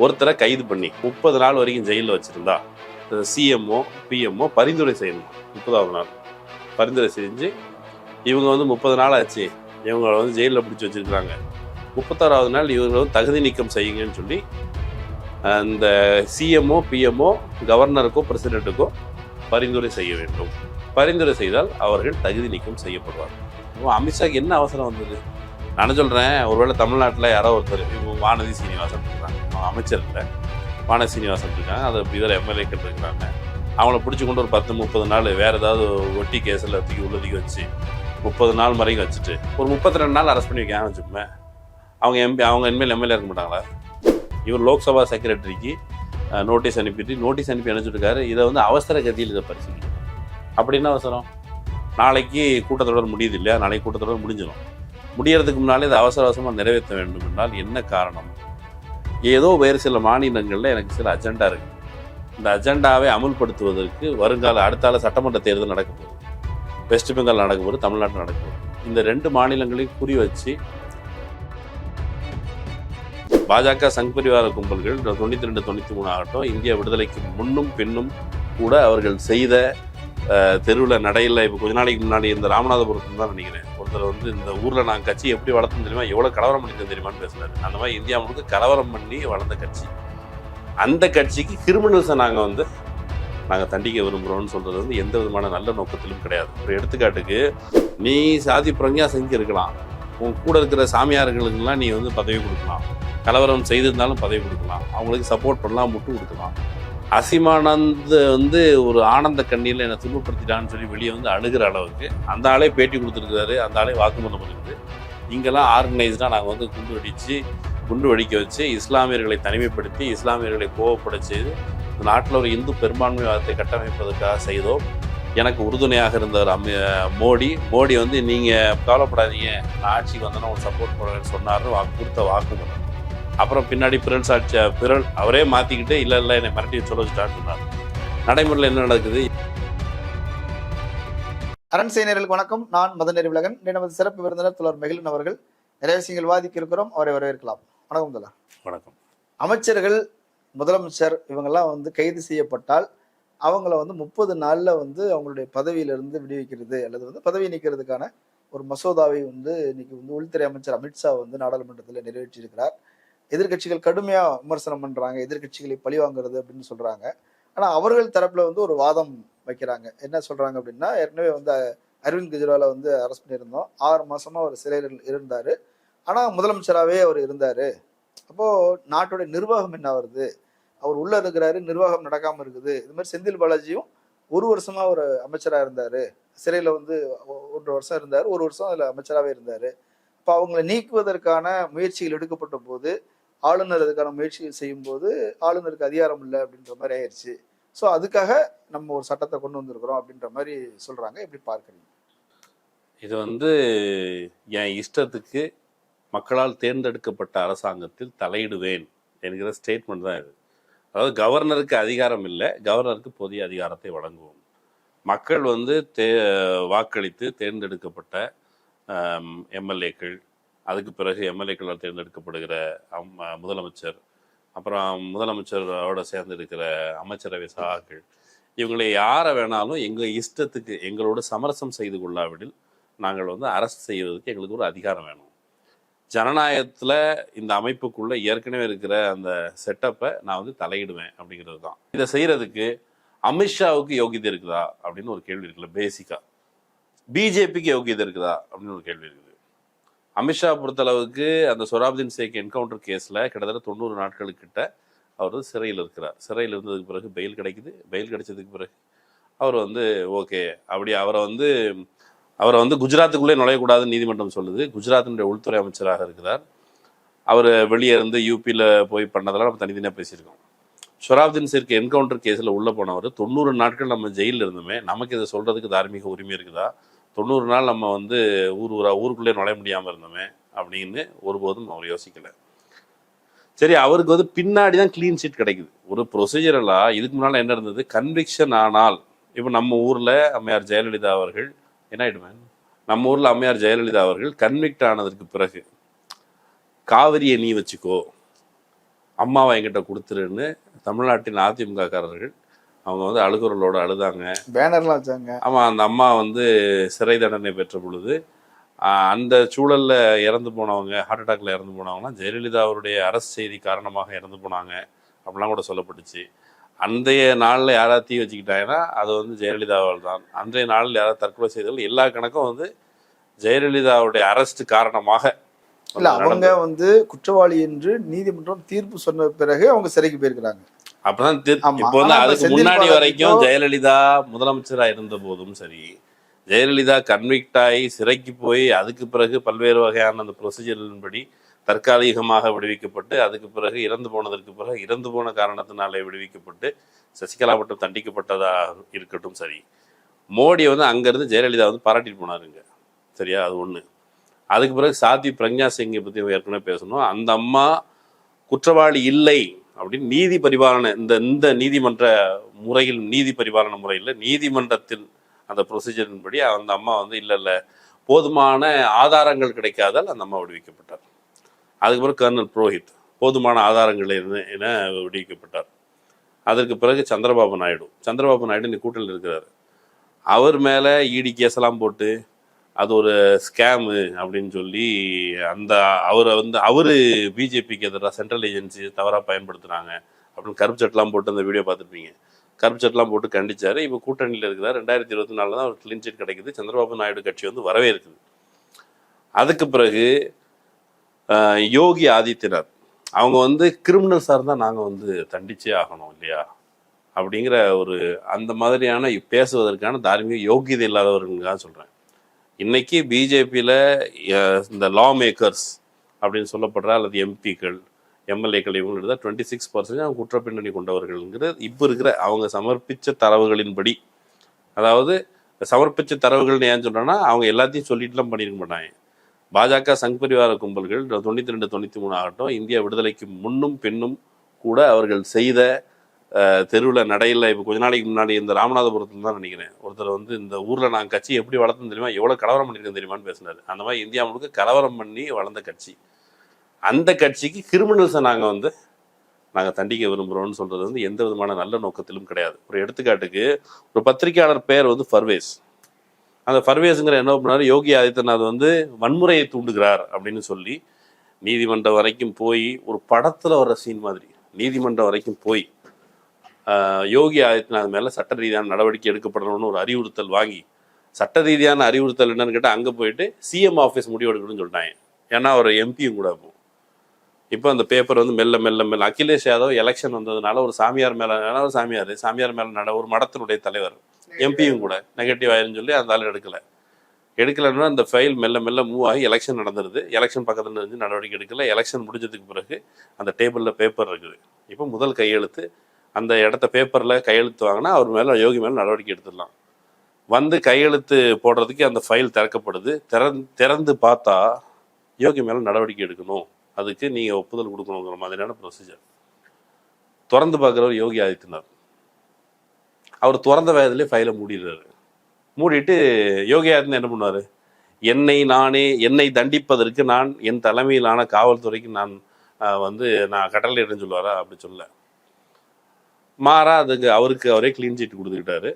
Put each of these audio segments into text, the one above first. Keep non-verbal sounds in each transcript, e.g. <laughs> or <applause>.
ஒருத்தரை கைது பண்ணி முப்பது நாள் வரைக்கும் ஜெயிலில் வச்சுருந்தா சிஎம்ஓ பிஎம்ஓ பரிந்துரை செய்யணும் முப்பதாவது நாள். பரிந்துரை செஞ்சு இவங்க வந்து முப்பது நாள் ஆச்சு இவங்களை வந்து ஜெயிலில் பிடிச்சி வச்சுருக்குறாங்க. முப்பத்தாறாவது நாள் இவங்க வந்து தகுதி நீக்கம் செய்யுங்கன்னு சொல்லி அந்த சிஎம்ஓ பிஎம்ஓ கவர்னருக்கோ பிரசிடென்ட்டுக்கோ பரிந்துரை செய்ய வேண்டும். பரிந்துரை செய்தால் அவர்கள் தகுதி நீக்கம் செய்யப்படுவார் அமித்ஷாக்கு என்ன அவசரம் வந்தது? நான் சொல்கிறேன் ஒருவேளை தமிழ்நாட்டில் யாரோ ஒருத்தர் வானதி சீனிவாசன். அமைச்சர் இல்லை வானதி சீனிவாசன் இருக்காங்க. அது அப்படி எம்எல்ஏக்கள் இருக்கிறாங்க. அவங்கள பிடிச்சி கொண்டு ஒரு பத்து முப்பது நாள் வேறு ஏதாவது ஒட்டி கேஸில் தூக்கி உள்ளதுக்கு வச்சு முப்பது நாள் வரைக்கும் வச்சுட்டு ஒரு முப்பத்தி ரெண்டு நாள் அரெஸ்ட் பண்ணி வைக்க வச்சுக்கோமே. அவங்க எம்பி அவங்க இனிமேல் எம்எல்ஏ இருக்க மாட்டாங்களா? இவர் லோக்சபா செக்ரட்டரிக்கு நோட்டீஸ் அனுப்பிட்டு நோட்டீஸ் அனுப்பி அனுப்பிச்சிருக்காரு இதை வந்து அவசர கதியில் இதை பரிசீலிக்கணும். அப்படி என்ன அவசரம்? நாளைக்கு கூட்டத்தொடர் முடியுது இல்லையா? நாளைக்கு கூட்டத்தொடர் முடிஞ்சிடும். முடியறதுக்கு முன்னாலே இதை அவசர அவசரமாக நிறைவேற்ற வேண்டும் என்றால் என்ன காரணம்? ஏதோ வேறு சில மாநிலங்களில் எனக்கு சில அஜெண்டா இருக்கு. இந்த அஜெண்டாவை அமுல்படுத்துவதற்கு வருங்கால அடுத்தால சட்டமன்ற தேர்தல் நடக்க போகுது. வெஸ்ட் பெங்கால் நடக்க போகுது தமிழ்நாட்டில் நடக்க போகுது. இந்த ரெண்டு மாநிலங்களையும் குறி வச்சு பாஜக சங் பரிவார கும்பல்கள் தொண்ணூற்றி ரெண்டு தொண்ணூற்றி மூணு ஆகட்டும் இந்திய விடுதலைக்கு முன்னும் பின்னும் கூட அவர்கள் செய்த தெருவில் நடையில் இப்போ கொஞ்ச நாளைக்கு முன்னாடி இந்த ராமநாதபுரத்தில் தான் நினைக்கிறேன். ஒருத்தர் வந்து இந்த ஊரில் நான் கட்சி எப்படி வளர்த்தோம் தெரியுமா? எவ்வளோ கலவரம் பண்ணிருக்கோம் தெரியுமான்னு பேசுனாரு அந்த மாதிரி இந்தியா முழுக்க கலவரம் பண்ணி வளர்ந்த கட்சி. அந்த கட்சிக்கு கிரிமினல்ஸை நாங்கள் வந்து நாங்கள் தண்டிக்க விரும்புகிறோம்னு சொல்கிறது வந்து எந்த விதமான நல்ல நோக்கத்திலும் கிடையாது. ஒரு எடுத்துக்காட்டுக்கு நீ சாதி பிரஞ்சா செஞ்சு இருக்கலாம். உன் கூட இருக்கிற சாமியார்களுக்கெல்லாம் நீ வந்து பதவி கொடுக்கலாம். கலவரம் செய்திருந்தாலும் பதவி கொடுக்கலாம். அவங்களுக்கு சப்போர்ட் பண்ணலாம் முட்டு கொடுக்கலாம். அசிமானந்த் வந்து ஒரு ஆனந்த கண்ணீரில் என்னை துன்பப்படுத்திட்டான்னு சொல்லி வெளியே வந்து அழுகிற அளவுக்கு அந்த ஆளே பேட்டி கொடுத்துருக்காரு அந்த ஆளே வாக்குமூலம் பண்ணிருக்கு இங்கெல்லாம் ஆர்கனைஸ்டாக நாங்கள் வந்து குண்டு வெடித்து குண்டு வெடிக்க வச்சு இஸ்லாமியர்களை தனிமைப்படுத்தி இஸ்லாமியர்களை கோவப்பட செய்து இந்த நாட்டில் ஒரு இந்து பெரும்பான்மைவாதத்தை கட்டமைப்பதற்காக செய்தோம். எனக்கு உறுதுணையாக இருந்தவர் அம்மி மோடி. மோடி வந்து நீங்கள் கவலைப்படாதீங்க நான் ஆட்சிக்கு வந்தோன்னா உங்களுக்கு சப்போர்ட் பண்ணுறேன்னு சொன்னார்னு வாக்கு கொடுத்த வாக்குமூலம். அப்புறம் பின்னாடி பிறல் சாட்சி பிறல் அவரே மாற்றிக்கிட்டு இல்லை இல்லை என்னை மிரட்டி சொல்ல வச்சுட்டான்னு சொன்னார். நடைமுறையில் என்ன நடக்குது? அரண் செய்தியர்களுக்கு வணக்கம். நான் மதநெறி இன்று நமது சிறப்பு விருந்தினர் துலர் மெகிலன் அவர்கள். நிறைய விஷயங்கள் வாதிக்க இருக்கிறோம் அவரை வரவேற்கலாம். வணக்கம் துலர் வணக்கம். அமைச்சர்கள் முதலமைச்சர் இவங்கெல்லாம் வந்து கைது செய்யப்பட்டால் அவங்கள வந்து முப்பது நாள்ல வந்து அவங்களுடைய பதவியிலிருந்து விடுவிக்கிறது அல்லது வந்து பதவி நீக்கிறதுக்கான ஒரு மசோதாவை வந்து இன்னைக்கு வந்து உள்துறை அமைச்சர் அமித்ஷா வந்து நாடாளுமன்றத்தில் நிறைவேற்றியிருக்கிறார். எதிர்க்கட்சிகள் கடுமையா விமர்சனம் பண்றாங்க எதிர்க்கட்சிகளை பழி வாங்குறது அப்படின்னு சொல்றாங்க. ஆனா அவர்கள் தரப்புல வந்து ஒரு வாதம் வைக்கிறாங்க. என்ன சொல்றாங்க அப்படின்னா ஏற்கனவே வந்து அரவிந்த் கெஜ்ரிவாலை வந்து அரெஸ்ட் பண்ணியிருந்தோம். ஆறு மாசமா அவர் சிறையில் இருந்தாரு. ஆனா முதலமைச்சராகவே அவர் இருந்தாரு. அப்போ நாட்டுடைய நிர்வாகம் என்ன வருது அவர் உள்ள இருக்கிறாரு நிர்வாகம் நடக்காம இருக்குது. இது மாதிரி செந்தில் பாலாஜியும் ஒரு வருஷமா ஒரு அமைச்சரா இருந்தாரு. சிறையில வந்து ஒ- ஒன்றரை வருஷம் இருந்தாரு. ஒரு வருஷம் அதுல அமைச்சராகவே இருந்தாரு. இப்போ அவங்களை நீக்குவதற்கான முயற்சிகள் எடுக்கப்பட்ட போது ஆளுநர் அதுக்கான முயற்சிகள் செய்யும் போது ஆளுநருக்கு அதிகாரம் இல்லை அப்படின்ற மாதிரி ஆயிடுச்சு ஸோ அதுக்காக நம்ம ஒரு சட்டத்தை கொண்டு வந்திருக்கிறோம் அப்படின்ற மாதிரி சொல்கிறாங்க எப்படி பார்க்குறீங்க? இது வந்து என் இஷ்டத்துக்கு மக்களால் தேர்ந்தெடுக்கப்பட்ட அரசாங்கத்தில் தலையிடுவேன் என்கிற ஸ்டேட்மெண்ட் தான் இது. அதாவது கவர்னருக்கு அதிகாரம் இல்லை கவர்னருக்கு புதிய அதிகாரத்தை வழங்குவோம். மக்கள் வந்து தே வாக்களித்து தேர்ந்தெடுக்கப்பட்ட எம்எல்ஏக்கள் அதுக்கு பிறகு எம்எல்ஏக்களால் தேர்ந்தெடுக்கப்படுகிற அம் முதலமைச்சர் அப்புறம் முதலமைச்சரோட சேர்ந்து இருக்கிற அமைச்சரவை சகாக்கள் இவங்களை யாரை வேணாலும் எங்கள் இஷ்டத்துக்கு எங்களோட சமரசம் செய்து கொள்ளாவிடில் நாங்கள் வந்து அரசு செய்வதற்கு எங்களுக்கு ஒரு அதிகாரம் வேணும். ஜனநாயகத்தில் இந்த அமைப்புக்குள்ள ஏற்கனவே இருக்கிற அந்த செட்டப்பை நான் வந்து தலையிடுவேன் அப்படிங்கிறது தான். இதை செய்கிறதுக்கு அமித்ஷாவுக்கு யோகியதை இருக்குதா அப்படின்னு ஒரு கேள்வி இருக்குல்ல பேசிக்கா பிஜேபிக்கு யோகியதை இருக்குதா அப்படின்னு ஒரு கேள்வி இருக்குது. அமித்ஷா பொறுத்தளவுக்கு அந்த சொராப்தீன் சேக் என்கவுண்டர் கேஸில் கிட்டத்தட்ட தொண்ணூறு நாட்களுக்கிட்ட அவர் வந்து சிறையில் இருக்கிறார். சிறையில் இருந்ததுக்கு பிறகு பெயில் கிடைக்குது. பெயில் கிடைச்சதுக்கு பிறகு அவர் வந்து ஓகே. அப்படி அவரை வந்து அவரை வந்து குஜராத்துக்குள்ளே நுழையக்கூடாதுன்னு நீதிமன்றம் சொல்லுது. குஜராத்தினுடைய உள்துறை அமைச்சராக இருக்கிறார். அவர் வெளியே இருந்து யூபியில் போய் பண்ணதெல்லாம் நம்ம தனித்தனியாக பேசியிருக்கோம். ஷொராப்தீன் சிற்கு என்கவுண்டர் கேஸில் உள்ளே போனவர் தொண்ணூறு நாட்கள் நம்ம ஜெயிலில் இருந்துமே நமக்கு இதை சொல்கிறதுக்கு தார்மீக உரிமை இருக்குதா? தொண்ணூறு நாள் நம்ம வந்து ஊர் ஊரா ஊருக்குள்ளே நுழைய முடியாமல் இருந்தோமே அப்படின்னு ஒருபோதும் அவர் யோசிக்கலை. சரி அவருக்கு வந்து பின்னாடி தான் க்ளீன் ஷீட் கிடைக்குது. ஒரு ப்ரொசீஜரலாக இதுக்கு முன்னால் என்ன இருந்தது? கன்விக்ஷன் ஆனால் இப்போ நம்ம ஊரில் அம்மையார் ஜெயலலிதா அவர்கள் என்ன ஆகிடுவேன் நம்ம ஊரில் அம்மையார் ஜெயலலிதா அவர்கள் கன்விக்ட் ஆனதற்கு பிறகு காவிரியை நீ வச்சுக்கோ அம்மாவை என்கிட்ட கொடுத்துருன்னு தமிழ்நாட்டின் அதிமுககாரர்கள் அவங்க வந்து அழுகுறலோட அழுதாங்க. பேனர்லாம் வச்சாங்க. ஆமாம் அந்த அம்மா வந்து சிறை தண்டனை பெற்ற பொழுது அந்த சூழல்ல இறந்து போனவங்க ஹார்ட் அட்டாக்ல இறந்து போனவங்கலாம் ஜெயலலிதா அவருடைய அரசு செய்தி காரணமாக இறந்து போனாங்க அப்படிலாம் கூட சொல்லப்பட்டுச்சு. அன்றைய நாளில் யாராவது தீ வச்சுக்கிட்டாங்கன்னா அது வந்து ஜெயலலிதாவால் தான். அன்றைய நாளில் யாராவது தற்கொலை செய்தால் எல்லா கணக்கும் வந்து ஜெயலலிதாவுடைய அரெஸ்ட் காரணமாக இல்ல அவங்க வந்து குற்றவாளி என்று நீதிமன்றம் தீர்ப்பு சொன்ன பிறகு அவங்க சிறைக்கு போயிருக்கிறாங்க. அப்பதான். இப்போ வந்து அதுக்கு முன்னாடி வரைக்கும் ஜெயலலிதா முதலமைச்சரா இருந்த போதும் சரி ஜெயலலிதா கன்விக்ட் ஆகி சிறைக்கு போய் அதுக்கு பிறகு பல்வேறு வகையான அந்த ப்ரொசீஜரின்படி தற்காலிகமாக விடுவிக்கப்பட்டு அதுக்கு பிறகு இறந்து போனதற்கு பிறகு இறந்து போன காரணத்தினாலே விடுவிக்கப்பட்டு சசிகலா மட்டும் தண்டிக்கப்பட்டதா இருக்கட்டும் சரி. மோடி வந்து அங்கிருந்து ஜெயலலிதா வந்து பாராட்டிட்டு போனாருங்க சரியா? அது ஒண்ணு. அதுக்கு பிறகு சாத்வி பிரக்ஞா சிங்கை பத்தி ஏற்கனவே பேசணும். அந்த அம்மா குற்றவாளி இல்லை அப்படின்னு நீதி பரிபாலனை இந்த இந்த நீதிமன்ற முறையில் நீதி பரிபாலன முறையில் நீதிமன்றத்தில் அந்த ப்ரொசீஜரின் படி அந்த அம்மா வந்து இல்லை இல்லை போதுமான ஆதாரங்கள் கிடைக்காதால் அந்த அம்மா விடுவிக்கப்பட்டார். அதுக்கப்புறம் கர்னல் புரோஹித் போதுமான ஆதாரங்கள் இருந்து என விடுவிக்கப்பட்டார். அதற்கு பிறகு சந்திரபாபு நாயுடு சந்திரபாபு நாயுடு இந்த கூட்டணியில் இருக்கிறார். அவர் மேலே இடி கேஸெல்லாம் போட்டு அது ஒரு ஸ்கேமு அப்படின்னு சொல்லி அந்த அவரை வந்து அவர் பிஜேபிக்கு எதிராக சென்ட்ரல் ஏஜென்சி தவறாக பயன்படுத்துனாங்க அப்படின்னு கருப்பு சட்டெலாம் போட்டு அந்த வீடியோ பார்த்துருப்பீங்க. கருப்பு சட்டெலாம் போட்டு கண்டிச்சாரு. இப்போ கூட்டணியில் இருக்கிறார். ரெண்டாயிரத்தி இருபத்தி நாலில் தான் ஒரு கிளீன் சீட் கிடைக்குது. சந்திரபாபு நாயுடு கட்சி வந்து வரவே இருக்குது. அதுக்கு பிறகு யோகி ஆதித்யநாத். அவங்க வந்து கிரிமினல்ஸாக இருந்தால் நாங்கள் வந்து தண்டிச்சே ஆகணும் இல்லையா? அப்படிங்கிற ஒரு அந்த மாதிரியான பேசுவதற்கான தார்மீக யோகியதை இல்லாதவர்களுக்காக சொல்கிறேன் இன்னைக்கு பிஜேபியில் இந்த லா மேக்கர்ஸ் அப்படின்னு சொல்லப்படுற அல்லது எம்பிக்கள் எம்எல்ஏக்கள் இவங்க தான் டுவெண்ட்டி சிக்ஸ் பர்சன்ட் அவங்க குற்றப்பின்னணி கொண்டவர்கள்ங்கிறது இப்போ இருக்கிற அவங்க சமர்ப்பித்த தரவுகளின்படி அதாவது சமர்ப்பித்த தரவுகள்னு ஏன் சொல்கிறேன்னா அவங்க எல்லாத்தையும் சொல்லிட்டுலாம் பண்ணியிருக்க மாட்டாங்க. பாஜக சங் பரிவார கும்பல்கள் தொண்ணூற்றி ரெண்டு தொண்ணூற்றி மூணு ஆகட்டும் இந்தியா விடுதலைக்கு முன்னும் பின்னும் கூட அவர்கள் செய்த தெருவில் நடையில் இப்போ கொஞ்ச நாளைக்கு முன்னாடி இந்த ராமநாதபுரத்தில் தான் நினைக்கிறேன். ஒருத்தர் வந்து இந்த ஊரில் நான் கட்சி எப்படி வளர்த்தோம் தெரியுமா? எவ்வளோ கலவரம் பண்ணியிருக்கேன் தெரியுமான்னு பேசினார். அந்த மாதிரி இந்தியா முழுக்க கலவரம் பண்ணி வளர்ந்த கட்சி. அந்த கட்சிக்கு கிரிமினல்ஸை நாங்கள் வந்து நாங்கள் தண்டிக்க விரும்புகிறோம்னு சொல்கிறது வந்து எந்த விதமான நல்ல நோக்கத்திலும் கிடையாது. ஒரு எடுத்துக்காட்டுக்கு ஒரு பத்திரிக்கையாளர் பேர் வந்து ஃபர்வேஸ். அந்த ஃபர்வேஸுங்கிற என்ன பண்ணார்? யோகி ஆதித்யநாத் வந்து வன்முறையை தூண்டுகிறார் அப்படின்னு சொல்லி நீதிமன்றம் வரைக்கும் போய் ஒரு படத்தில் வர சீன் மாதிரி நீதிமன்றம் வரைக்கும் போய் யோகி ஆதித்யநாத் மேலே சட்ட ரீதியான நடவடிக்கை எடுக்கப்படணும்னு ஒரு அறிவுறுத்தல் வாங்கி சட்ட ரீதியான அறிவுறுத்தல் என்னன்னு கேட்டால் அங்கே போயிட்டு சிஎம் ஆஃபீஸ் முடிவு எடுக்கணும்னு சொல்லிட்டாங்க. ஏன்னா ஒரு எம்பியும் கூட இப்போ இப்போ அந்த பேப்பர் வந்து மெல்ல மெல்ல மெல்ல அகிலேஷ் யாதவ் எலெக்ஷன் வந்ததுனால ஒரு சாமியார் மேலே ஒரு சாமியார் சாமியார் மேலே நட ஒரு மடத்தினுடைய தலைவர் எம்பியும் கூட நெகட்டிவ் ஆயிருன்னு சொல்லி அந்த ஆள் எடுக்கலை. எடுக்கலைன்னா அந்த ஃபைல் மெல்ல மெல்ல மூவ் ஆகி எலெக்ஷன் நடந்துருது. எலெக்ஷன் பக்கத்தில் இருந்து நடவடிக்கை எடுக்கல. எலெக்ஷன் முடிஞ்சதுக்கு பிறகு அந்த டேபிளில் பேப்பர் இருக்குது. இப்போ முதல் கையெழுத்து அந்த இடத்த பேப்பரில் கையெழுத்து வாங்கினா அவர் மேலே யோகி மேலே நடவடிக்கை எடுத்துடலாம். வந்து கையெழுத்து போடுறதுக்கு அந்த ஃபைல் திறக்கப்படுது. திறந் திறந்து பார்த்தா யோகி மேலே நடவடிக்கை எடுக்கணும். அதுக்கு நீங்கள் ஒப்புதல் கொடுக்கணுங்கிற மாதிரியான ப்ரொசீஜர் திறந்து பார்க்குறவர் யோகி ஆதித்யநாத். அவர் திறந்த வயதுலேயே ஃபைலை மூடிடுறாரு. மூடிட்டு யோகி ஆதித்யநாத் என்ன பண்ணுவார்? என்னை நானே என்னை தண்டிப்பதற்கு நான் என் தலைமையிலான காவல்துறைக்கு நான் வந்து நான் கட்டளை இடம் சொல்லுவாரா? அப்படி சொல்ல மாறா அதுக்கு அவருக்கு அவரே க்ளீன் சீட் கொடுத்துக்கிட்டாரு.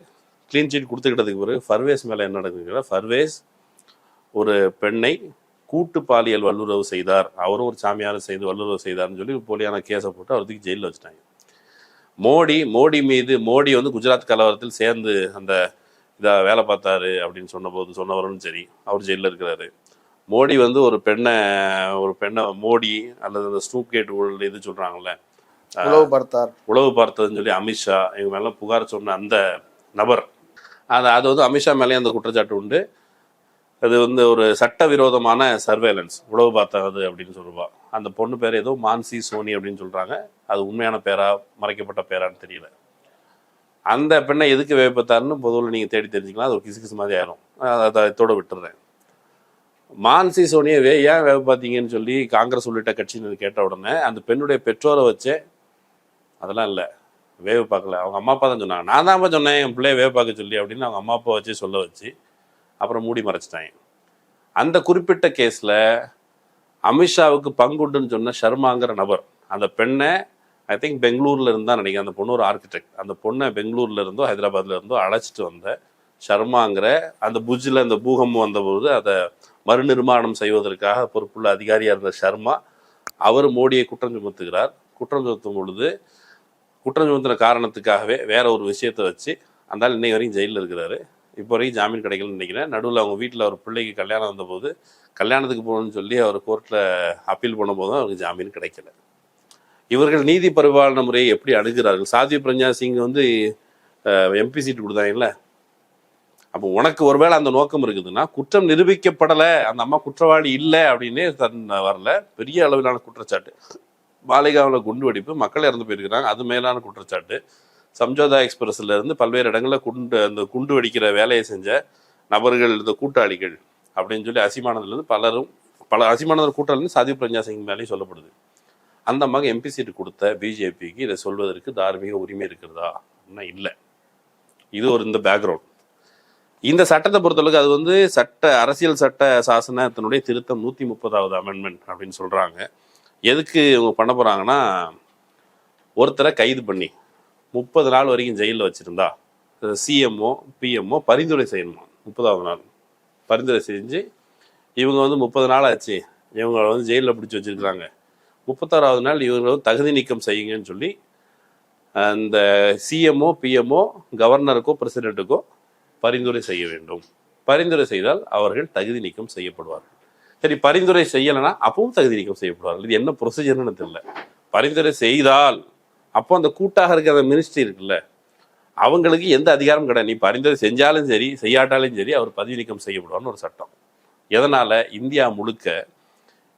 க்ளீன் சீட் கொடுத்துக்கிட்டதுக்கு பிறகு ஃபர்வேஸ் மேலே என்ன நடக்குதுன்னா ஃபர்வேஸ் ஒரு பெண்ணை கூட்டு பாலியல் வல்லுறவு செய்தார். அவரும் ஒரு சாமியாரும் செய்து வல்லுறவு செய்தார்னு சொல்லி போலியான கேஸை போட்டு அவருக்கு ஜெயிலில் வச்சுட்டாங்க. மோடி மோடி மீது மோடி வந்து குஜராத் கலவரத்தில் சேர்ந்து அந்த இதாக வேலை பார்த்தாரு அப்படின்னு சொன்னபோது சொன்னவரும் சரி அவர் ஜெயிலில் இருக்கிறாரு. மோடி வந்து ஒரு பெண்ணை ஒரு பெண்ணை மோடி அல்லது அந்த ஸ்டூப் கேட் இது சொல்கிறாங்கல்ல உளவு பார்த்தார். உளவு பார்த்ததுன்னு சொல்லி அமித்ஷா இவங்க மேல புகார் சொன்ன அந்த நபர். அது அது வந்து அமித்ஷா மேலேயும் அந்த குற்றச்சாட்டு உண்டு. அது வந்து ஒரு சட்டவிரோதமான சர்வேலன்ஸ் உளவு பார்த்தது அப்படின்னு சொல்லுவா. அந்த பொண்ணு பேர் ஏதோ மான்சி சோனி அப்படின்னு சொல்றாங்க. அது உண்மையான பேரா மறைக்கப்பட்ட பேரான்னு தெரியல. அந்த பெண்ணை எதுக்கு வேப்பத்தாருன்னு பொதுவில் நீங்கள் தேடி தெரிஞ்சுக்கலாம். அது ஒரு கிசு கிசு மாதிரி ஆயிரும். அதை இதோட விட்டுறேன். மான்சி சோனியை வே ஏன் வேவ பார்த்தீங்கன்னு சொல்லி காங்கிரஸ் உள்ளிட்ட கட்சியினர் கேட்ட உடனே அந்த பெண்ணுடைய பெற்றோரை வச்சே அதெல்லாம் இல்லை. வேவு பார்க்கல. அவங்க அம்மா அப்பா தான் சொன்னாங்க. நான் தான் சொன்னேன் என் பிள்ளைய வேவு பார்க்க சொல்லி அப்படின்னு அவங்க அம்மா அப்பா வச்சு சொல்ல வச்சு அப்புறம் மூடி மறைச்சிட்டாங்க. அந்த குறிப்பிட்ட கேஸில் அமித்ஷாவுக்கு பங்குண்டுன்னு சொன்ன ஷர்மாங்கிற நபர் அந்த பெண்ணை ஐ திங்க் பெங்களூரில் இருந்தால் நினைக்கிறேன் அந்த பொண்ணு ஒரு ஆர்கிடெக்ட் அந்த பொண்ணை பெங்களூர்ல இருந்தோ ஹைதராபாத்தில் இருந்தோ அழைச்சிட்டு வந்த ஷர்மாங்கிற அந்த புஜ்ஜில் அந்த பூகம்பம் வந்தபோது அதை மறுநிர்மாணம் செய்வதற்காக பொறுப்புள்ள அதிகாரியாக இருந்த ஷர்மா அவர் மோடியை குற்றம் சுமத்துகிறார். குற்றம் சுமத்தும் பொழுது குற்றம் சுமத்தின காரணத்துக்காகவே வேற ஒரு விஷயத்தை வச்சு அந்த ஆள் வரையும் வரைக்கும் ஜெயிலில் இருக்கிறாரு. இப்போ வரைக்கும் ஜாமீன் கிடைக்கலன்னு நினைக்கிறேன். நடுவில் அவங்க வீட்டில் ஒரு பிள்ளைக்கு கல்யாணம் வந்தபோது கல்யாணத்துக்கு போகணும்னு சொல்லி அவர் கோர்ட்டில் அப்பீல் பண்ணும்போது அவருக்கு ஜாமீன் கிடைக்கல. இவர்கள் நீதி பரிபாலன முறையை எப்படி அணுகிறார்கள்? சாதி பிரஞ்சா சிங் வந்து எம்பி சீட் கொடுத்தாங்கல்ல? அப்போ உனக்கு ஒருவேளை அந்த நோக்கம் இருக்குதுன்னா குற்றம் நிரூபிக்கப்படலை அந்த அம்மா குற்றவாளி இல்லை அப்படின்னே தன் வரல பெரிய அளவிலான குற்றச்சாட்டு. பாலிகாவில் குண்டு வெடிப்பு மக்கள் இறந்து போயிருக்கிறாங்க. அது மேலான குற்றச்சாட்டு. சம்ஜோதா எக்ஸ்பிரஸ்ல இருந்து பல்வேறு இடங்களில் குண்டு அந்த குண்டு வெடிக்கிற வேலையை செஞ்ச நபர்கள் இந்த கூட்டாளிகள் அப்படின்னு சொல்லி அசிமானதுலேருந்து பலரும் பல அசிமானதர் கூட்டாளி சாதி பிரஞ்சா சிங் மேலேயும் சொல்லப்படுது. அந்த மகன் எம்பி சீட்டு கொடுத்த பிஜேபிக்கு இதை சொல்வதற்கு தார்மீக உரிமை இருக்கிறதா? அப்படின்னா இல்லை. இது ஒரு இந்த பேக்ரவுண்ட் இந்த சட்டத்தை பொறுத்தளவுக்கு அது வந்து சட்ட அரசியல் சட்ட சாசனத்தினுடைய திருத்தம் நூற்றி முப்பதாவது அமெண்ட்மெண்ட் அப்படின்னு சொல்கிறாங்க எதுக்கு இவங்க பண்ண போகிறாங்கன்னா ஒருத்தரை கைது பண்ணி முப்பது நாள் வரைக்கும் ஜெயிலில் வச்சுருந்தா சிஎம்ஓ பிஎம்ஓ பரிந்துரை செய்யணுமா? முப்பதாவது நாள். பரிந்துரை செஞ்சு இவங்க வந்து முப்பது நாள் ஆச்சு இவங்களை வந்து ஜெயிலில் பிடிச்சி வச்சிருக்கிறாங்க. முப்பத்தாறாவது நாள் இவங்களை வந்து தகுதி நீக்கம் செய்யுங்கன்னு சொல்லி அந்த சிஎம்ஓ பிஎம்ஓ கவர்னருக்கோ பிரசிடென்ட்டுக்கோ பரிந்துரை செய்ய வேண்டும். பரிந்துரை செய்தால் அவர்கள் தகுதி நீக்கம் செய்யப்படுவார்கள். சரி பரிந்துரை செய்யலைன்னா அப்பவும் தகுதி நீக்கம் செய்யப்படுவார்கள். இது என்ன ப்ரொசீஜர்னு தெரியல. பரிந்துரை செய்தால் அப்போ அந்த கூட்டாக இருக்கிற அந்த மினிஸ்ட்ரி இருக்குல்ல அவங்களுக்கு எந்த அதிகாரம் கிடையாது. நீ பரிந்துரை செஞ்சாலும் சரி செய்யாட்டாலும் சரி அவர் பதவி நீக்கம் செய்யப்படுவார்னு ஒரு சட்டம். எதனால்? இந்தியா முழுக்க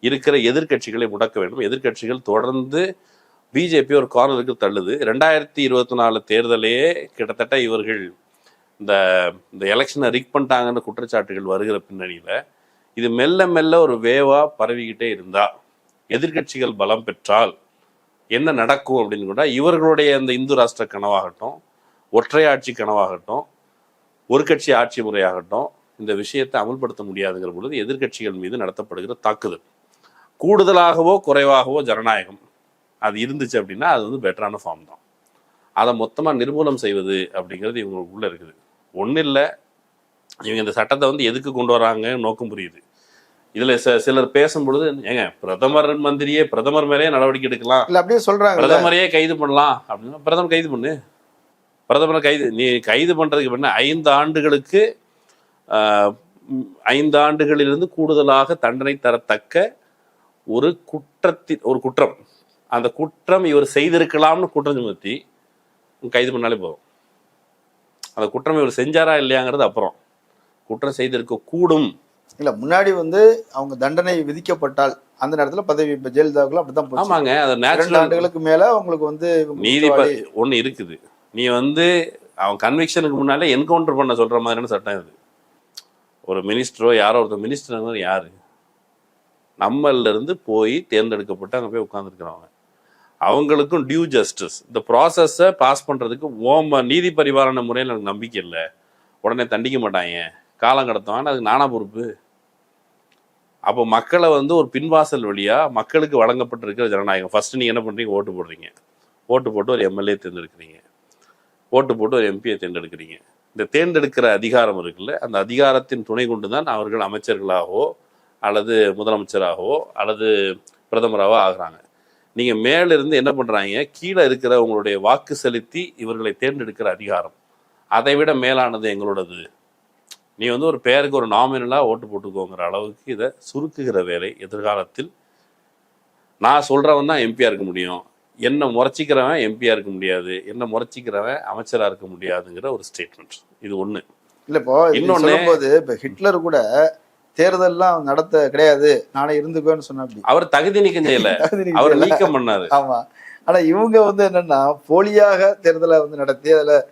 இருக்கிற எதிர்க்கட்சிகளை முடக்க வேண்டும். எதிர்க்கட்சிகள் தொடர்ந்து பிஜேபி ஒரு கார்னருக்கு தள்ளுது. ரெண்டாயிரத்தி இருபத்தி நாலு தேர்தலையே கிட்டத்தட்ட இவர்கள் இந்த இந்த எலெக்ஷனை ரிக் பண்ணிட்டாங்கன்னு குற்றச்சாட்டுகள் வருகிற பின்னணியில் இது மெல்ல மெல்ல ஒரு வேவா பரவிக்கிட்டே இருந்தா எதிர்க்கட்சிகள் பலம் பெற்றால் என்ன நடக்கும் அப்படின்னு கூட இவர்களுடைய அந்த இந்து ராஷ்டிர கனவாகட்டும் ஒற்றையாட்சி கனவாகட்டும் ஒரு கட்சி ஆட்சி முறையாகட்டும் இந்த விஷயத்தை அமல்படுத்த முடியாதுங்கிற பொழுது எதிர்க்கட்சிகள் மீது நடத்தப்படுகிற தாக்குதல். கூடுதலாகவோ குறைவாகவோ ஜனநாயகம். அது இருந்துச்சு அப்படின்னா அது வந்து பெட்டரான ஃபார்ம் தான். அதை மொத்தமாக நிர்மூலம் செய்வது அப்படிங்கிறது இவங்களுக்குள்ள இருக்குது. ஒன்றும் இல்லை. இவங்க இந்த சட்டத்தை வந்து எதுக்கு கொண்டு வராங்க நோக்கம் புரியுது. இதுல சிலர் பேசும் பொழுது ஏங்க பிரதமர் மந்திரியே பிரதமர் மேலேயே நடவடிக்கை எடுக்கலாம். இல்ல அப்படியே சொல்றாங்க பிரதமரையே கைது பண்ணலாம். அப்படின்னா பிரதமர் கைது பண்ணு. பிரதமரை கைது நீ கைது பண்றதுக்கு பண்ண ஐந்து ஆண்டுகளுக்கு ஐந்து ஆண்டுகளிலிருந்து கூடுதலாக தண்டனை தரத்தக்க ஒரு குற்றத்தின் ஒரு குற்றம். அந்த குற்றம் இவர் செய்திருக்கலாம்னு குற்றம் சுமத்தி கைது பண்ணாலே போதும். அந்த குற்றம் இவர் செஞ்சாரா இல்லையாங்கிறது அப்புறம். குற்றம் செய்திருக்க கூடும் இல்ல முன்னாடி வந்து அவங்க தண்டனை விதிக்கப்பட்டால் அந்த நேரத்துல பதவி இப்ப ஜெயலலிதாவுக்குலாம் அப்படித்தான் போச்சு. ஆமாங்க அது நேச்சுரல் ஆண்டுகளுக்கு மேல அவங்களுக்கு வந்து நீதி. ஒன்று இருக்குது. நீ வந்து அவன் கன்விக்ஷனுக்கு முன்னாலே என்கவுண்டர் பண்ண சொல்ற மாதிரியான சட்டம் இது. ஒரு மினிஸ்டரோ யாரோ ஒருத்தர் மினிஸ்டர் யாரு? நம்மள்ல இருந்து போய் தேர்ந்தெடுக்கப்பட்டு அங்கே போய் உட்காந்துருக்கிறவங்க அவங்களுக்கும் டியூ ஜஸ்டிஸ் இந்த ப்ராசஸை பாஸ் பண்றதுக்கு ஓம நீதி பரிபாலன முறையில் எனக்கு நம்பிக்கை இல்லை. உடனே தண்டிக்க மாட்டாங்க காலம் கடத்துவான் அதுக்கு நானா பொறுப்பு? அப்போ மக்களை வந்து ஒரு பின்வாசல் வழியாக மக்களுக்கு வழங்கப்பட்டிருக்கிற ஜனநாயகம். ஃபஸ்ட்டு நீங்கள் என்ன பண்ணுறீங்க ஓட்டு போடுறீங்க. ஓட்டு போட்டு ஒரு எம்எல்ஏ தேர்ந்தெடுக்கிறீங்க. ஓட்டு போட்டு ஒரு எம்பியை தேர்ந்தெடுக்கிறீங்க. இந்த தேர்ந்தெடுக்கிற அதிகாரம் இருக்குல்ல அந்த அதிகாரத்தின் துணை கொண்டு தான் அவர்கள் அமைச்சர்களாகவோ அல்லது முதலமைச்சராகவோ அல்லது பிரதமராகவோ ஆகிறாங்க. நீங்கள் மேலிருந்து என்ன பண்ணுறாங்க கீழே இருக்கிற உங்களுடைய வாக்கு செலுத்தி இவர்களை தேர்ந்தெடுக்கிற அதிகாரம். அதை விட மேலானது எங்களோடது. நீ வந்து ஒரு பேருக்கு ஒரு நாமினலா ஓட்டு போட்டுக்கோங்கிற அளவுக்கு இதை சுருக்குகிற வேலை எதிர்காலத்தில். நான் சொல்றவன் தான் எம்பியா இருக்க முடியும். என்ன முறைச்சிக்கிறவன் எம்பியா இருக்க முடியாது. என்ன முறைச்சிக்கிறவன் அமைச்சரா இருக்க முடியாதுங்கிற ஒரு ஸ்டேட்மெண்ட் இது ஒண்ணு. இல்ல இப்போ இன்னொன்னு- சொல்லும்போது இப்ப ஹிட்லர் கூட தேர்தல்லாம் நடத்த கிடையாது. நானே இருந்துக்குவேன்னு சொன்ன அவர் தகுதி நீக்கம் செய்யல. <laughs> அவர் நீக்கம் பண்ணாரு. ஆமா. ஆனா இவங்க வந்து என்னன்னா போலியாக தேர்தலை வந்து நடத்தி அதுல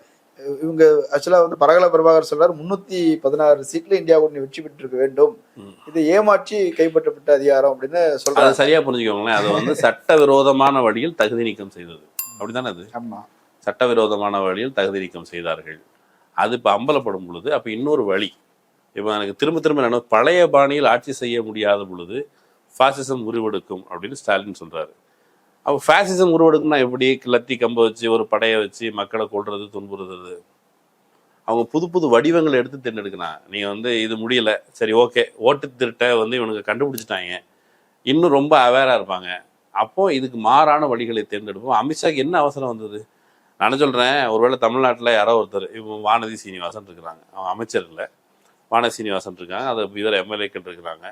இவங்க ஆக்சுவலா வந்து பரகல பிரபாகர் சொல்றாரு முன்னூத்தி பதினாறு சீட்ல இந்தியா கூட்டணி வெற்றி பெற்றிருக்க வேண்டும். இது ஏமாற்றி கைப்பற்றப்பட்ட அதிகாரம் அப்படின்னு சொல்றாரு சரியா புரிஞ்சுக்கோங்களேன். அது வந்து சட்டவிரோதமான வழியில் தகுதி நீக்கம் செய்தது. அப்படிதானே அது? ஆமா. சட்டவிரோதமான வழியில் தகுதி நீக்கம் செய்தார்கள். அது இப்போ அம்பலப்படும் பொழுது அப்போ இன்னொரு வழி. இப்போ எனக்கு திரும்ப திரும்ப என்ன பழைய பாணியில் ஆட்சி செய்ய முடியாத பொழுது ஃபாசிசம் உருவெடுக்கும் அப்படின்னு ஸ்டாலின் சொல்றாரு. அப்போ ஃபேசிசம் உருவெடுக்குன்னா எப்படி? கிளத்தி கம்ப வச்சு ஒரு படையை வச்சு மக்களை கொல்றது துன்புறுத்துறது? அவங்க புது புது வடிவங்களை எடுத்து தேர்ந்தெடுக்கினா நீங்கள் வந்து இது முடியல. சரி ஓகே ஓட்டு திருட்டை வந்து இவனுக்கு கண்டுபிடிச்சிட்டாங்க. இன்னும் ரொம்ப அவேராக இருப்பாங்க. அப்போ இதுக்கு மாறான வழிகளை தேர்ந்தெடுப்போம். அமித்ஷாக்கு என்ன அவசரம் வந்தது? நான் சொல்கிறேன் ஒருவேளை தமிழ்நாட்டில் யாரோ ஒருத்தர் இவன் வானதி சீனிவாசன் இருக்கிறாங்க. அவன் அமைச்சர் இல்லை வானதி சீனிவாசன் இருக்காங்க. அதை இதர எம்எல்ஏக்கள் இருக்கிறாங்க.